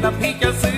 The peak of sin.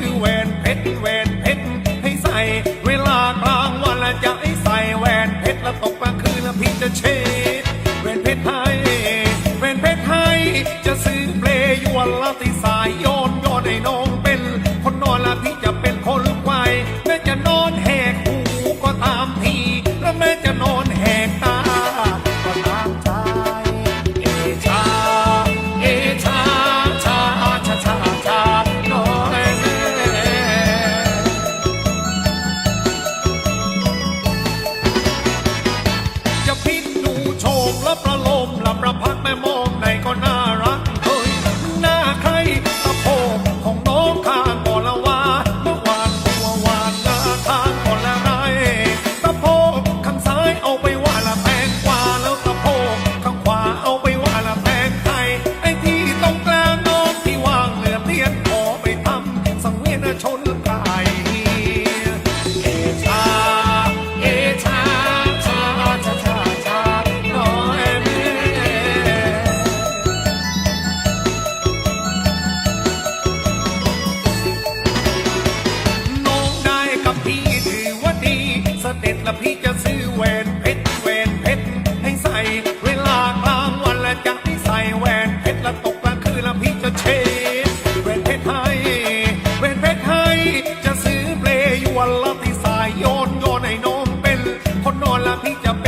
la pilla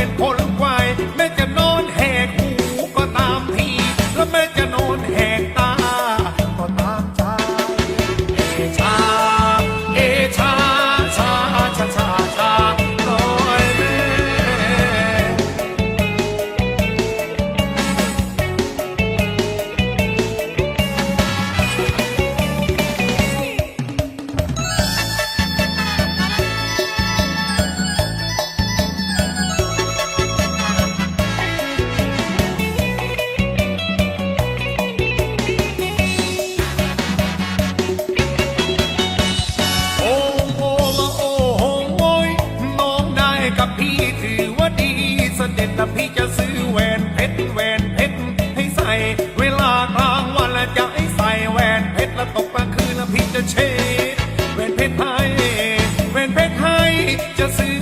จแล้วพี่จะซื้อแหวนเพชรแหวนเพชรให้ใส่ เวลากลางวันแล้วจะให้ใส่แหวนเพชรแล้วตกกลางคืนแล้วพี่จะเช็ดแหวนเพชรให้แหวนเพชรให้จะซื้อ